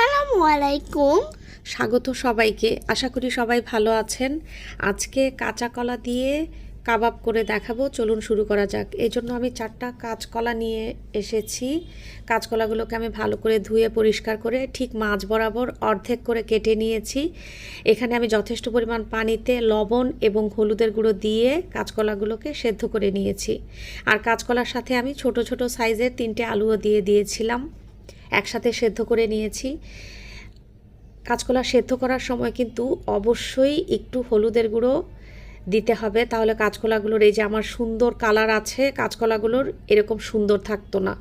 আসসালামু আলাইকুম স্বাগত সবাইকে। আশা করি সবাই ভালো আছেন। আজকে কাঁচা কলা দিয়ে কাবাব করে দেখাবো। চলুন শুরু করা যাক। এই জন্য আমি চারটা কাঁচকলা নিয়ে এসেছি। কাঁচকলাগুলোকে আমি ভালো করে ধুয়ে পরিষ্কার করে ঠিক মাছ বরাবর অর্ধেক করে কেটে নিয়েছি। এখানে আমি যথেষ্ট পরিমাণ পানিতে লবণ এবং হলুদের গুঁড়ো দিয়ে কাঁচকলাগুলোকে সেদ্ধ করে নিয়েছি। আর কাঁচকলার সাথে আমি ছোট ছোট সাইজের তিনটে আলুও দিয়ে দিয়েছিলাম। একসাথে সেদ্ধ করে নিয়েছি। কাঁচকলা সেদ্ধ করার সময় কিন্তু অবশ্যই একটু হলুদের গুঁড়ো দিতে হবে। তাহলে কাঁচকলাগুলোর এই যে আমার সুন্দর কালার আছে, কাঁচকলাগুলোর এরকম সুন্দর থাকতো না।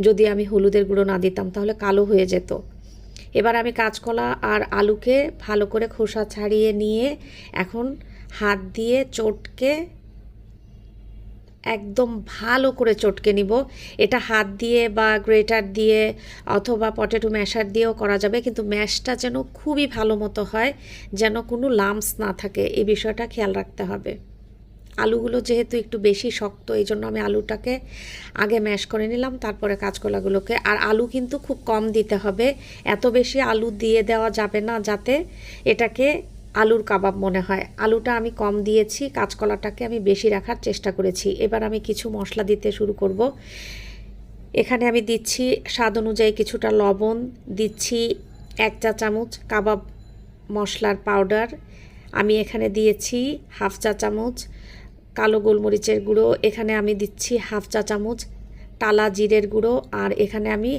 যদি আমি হলুদের গুঁড়ো না দিতাম, তাহলে কালো হয়ে যেত। এবার আমি কাঁচকলা আর আলুকে ভালো করে খোসা ছাড়িয়ে নিয়ে এখন হাত দিয়ে চটকে একদম ভালো করে চটকে নিব। এটা হাত দিয়ে বা গ্রেটার দিয়ে অথবা পটেটো ম্যাশার দিয়েও করা যাবে, কিন্তু ম্যাশটা যেন খুবই ভালো মতো হয়, যেন কোনো লামস না থাকে। এই বিষয়টা খেয়াল রাখতে হবে। আলুগুলো যেহেতু একটু বেশি শক্ত, এই জন্য আমি আলুটাকে আগে ম্যাশ করে নিলাম, তারপরে কাঁচকলাগুলোকে। আর আলু কিন্তু খুব কম দিতে হবে। এত বেশি আলু দিয়ে দেওয়া যাবে না, যাতে এটাকে আলুর কাবাব মনে হয়। আলুটা আমি কম দিয়েছি, কাঁচকলাটাকে আমি বেশি রাখার চেষ্টা করেছি। এবার আমি কিছু মশলা দিতে শুরু করব। এখানে আমি দিচ্ছি স্বাদ অনুযায়ী কিছুটা লবণ, দিচ্ছি এক চা চামচ কাবাব মশলার পাউডার, আমি এখানে দিয়েছি হাফ চা চামচ কালো গোলমরিচের গুঁড়ো, এখানে আমি দিচ্ছি হাফ চা চামচ টালা জিরের গুঁড়ো, আর এখানে আমি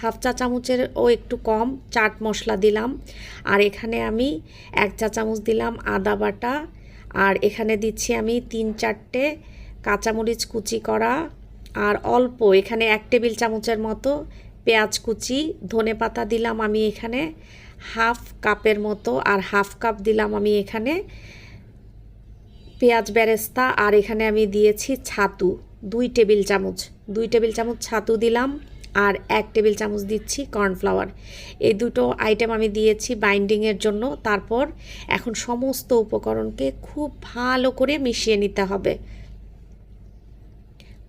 হাফ চা চামচের ও একটু কম চাট মশলা দিলাম। আর এখানে আমি এক চা চামচ দিলাম আদা বাটা। আর এখানে দিচ্ছি আমি তিন চারটে কাঁচামরিচ কুচি করা। আর অল্প এখানে এক টেবিল চামচের মতো পেঁয়াজ কুচি, ধনে পাতা দিলাম আমি এখানে। হাফ কাপের মতো আর হাফ কাপ দিলাম আমি এখানে পেঁয়াজ বেরেস্তা। আর এখানে আমি দিয়েছি ছাতু, দুই টেবিল চামচ, দুই টেবিল চামচ ছাতু দিলাম। আর এক টেবিল চামচ দিচ্ছি কর্নফ্লাওয়ার। এই দুটো আইটেম আমি দিয়েছি বাইন্ডিংয়ের জন্য। তারপর এখন সমস্ত উপকরণকে খুব ভালো করে মিশিয়ে নিতে হবে।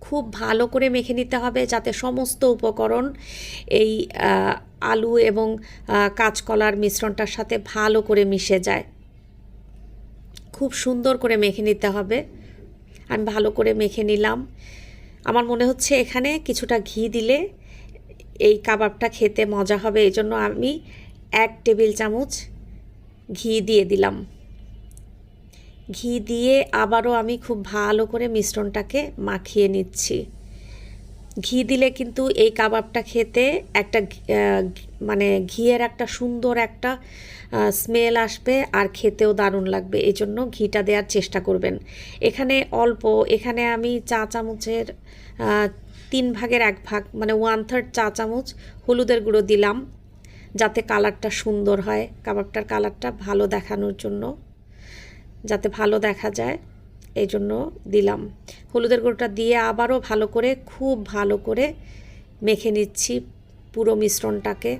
খুব ভালো করে মেখে নিতে হবে যাতে সমস্ত উপকরণ এই আলু এবং কাঁচকলার মিশ্রণটার সাথে ভালো করে মিশে যায়। খুব সুন্দর করে মেখে নিতে হবে। আমি ভালো করে মেখে নিলাম। আমার মনে হচ্ছে এখানে কিছুটা ঘি দিলে এই কাবাবটা খেতে মজা হবে, এই জন্য আমি এক টেবিল চামচ ঘি দিয়ে দিলাম। ঘি দিয়ে আবারও আমি খুব ভালো করে মিশ্রণটাকে মাখিয়ে নিচ্ছি। ঘি দিলে কিন্তু এই কাবাবটা খেতে একটা মানে ঘিয়ের একটা সুন্দর একটা স্মেল আসবে আর খেতেও দারুণ লাগবে, এই জন্য ঘিটা দেওয়ার চেষ্টা করবেন। এখানে অল্প, এখানে আমি চা চামচের তিন ভাগের এক ভাগ মানে ওয়ান থার্ড চা চামচ হলুদের গুঁড়ো দিলাম, যাতে কালারটা সুন্দর হয়, কাবাবটার কালারটা ভালো দেখানোর জন্য, যাতে ভালো দেখা যায়, এই জন্য দিলাম। হলুদের গুঁড়োটা দিয়ে আবারও ভালো করে, খুব ভালো করে মেখে নিচ্ছি পুরো মিশ্রণটাকে।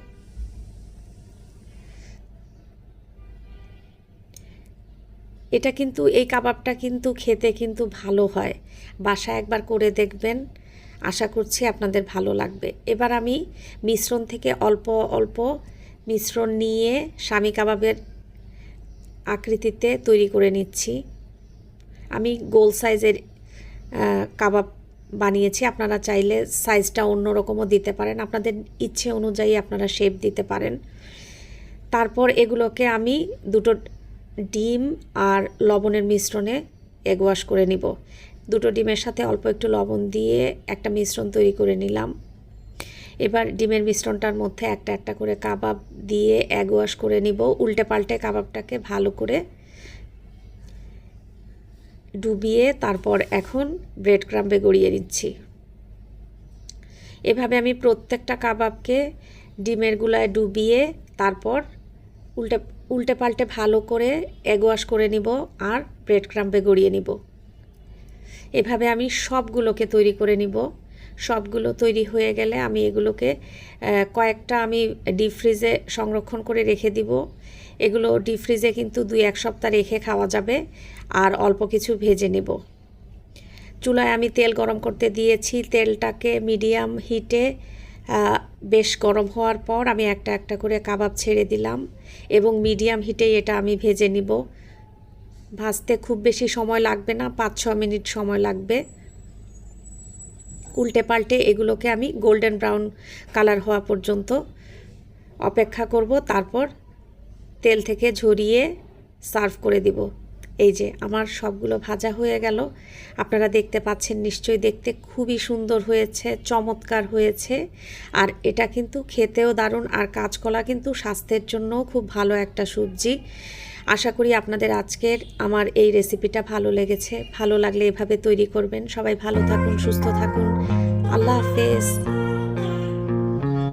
এটা কিন্তু, এই কাবাবটা কিন্তু খেতে কিন্তু ভালো হয়। বাসা একবার করে দেখবেন। আশা করছি আপনাদের ভালো লাগবে। এবার আমি মিশ্রণ থেকে অল্প অল্প মিশ্রণ নিয়ে স্বামী কাবাবের আকৃতিতে তৈরি করে নিচ্ছি। আমি গোল সাইজের কাবাব বানিয়েছি। আপনারা চাইলে সাইজটা অন্যরকমও দিতে পারেন। আপনাদের ইচ্ছে অনুযায়ী আপনারা শেপ দিতে পারেন। তারপর এগুলোকে আমি দুটো ডিম আর লবণের মিশ্রণে এগ ওয়াশ করে নিব। দুটো ডিমের সাথে অল্প একটু লবণ দিয়ে একটা মিশ্রণ তৈরি করে নিলাম। এবার ডিমের মিশ্রণটার মধ্যে একটা একটা করে কাবাব দিয়ে এগ ওয়াশ করে নিব। উল্টে পাল্টে কাবাবটাকে ভালো করে ডুবিয়ে তারপর এখন ব্রেড ক্রাম্বে গড়িয়ে নিচ্ছি। এভাবে আমি প্রত্যেকটা কাবাবকে ডিমের গুলায় ডুবিয়ে তারপর উল্টে উল্টে পাল্টে ভালো করে এগ ওয়াশ করে নিব আর ব্রেড ক্রাম্বে গড়িয়ে নিব। এভাবে আমি সবগুলোকে তৈরি করে নিব। সবগুলো তৈরি হয়ে গেলে আমি এগুলোকে কয়েকটা আমি ডিপ ফ্রিজে সংরক্ষণ করে রেখে দিব। এগুলো ডিপ ফ্রিজে কিন্তু দুই এক সপ্তাহ রেখে খাওয়া যাবে আর অল্প কিছু ভেজে নেব। চুলায় আমি তেল গরম করতে দিয়েছি। তেলটাকে মিডিয়াম হিটে বেশ গরম হওয়ার পর আমি একটা একটা করে কাবাব ছেড়ে দিলাম এবং মিডিয়াম হিটেই এটা আমি ভেজে নিব। ভাজতে খুব বেশি সময় লাগবে না পাঁচ ছ মিনিট সময় লাগবে। উল্টে পাল্টে এগুলোকে আমি গোল্ডেন ব্রাউন কালার হওয়া পর্যন্ত অপেক্ষা করব, তারপর তেল থেকে ঝরিয়ে সার্ভ করে দিব। এই যে, আমার সবগুলো ভাজা হয়ে গেল। আপনারা দেখতে পাচ্ছেন, নিশ্চয়ই দেখতে খুবই সুন্দর হয়েছে, চমৎকার হয়েছে। আর এটা কিন্তু খেতেও দারুণ, আর কাঁচকলা কিন্তু স্বাস্থ্যের জন্যও খুব ভালো একটা সবজি। আশা করি আপনাদের আজকের আমার এই রেসিপিটা ভালো লেগেছে। ভালো লাগলে এভাবে তৈরি করবেন। সবাই ভালো থাকুন, সুস্থ থাকুন। আল্লাহ হাফেজ।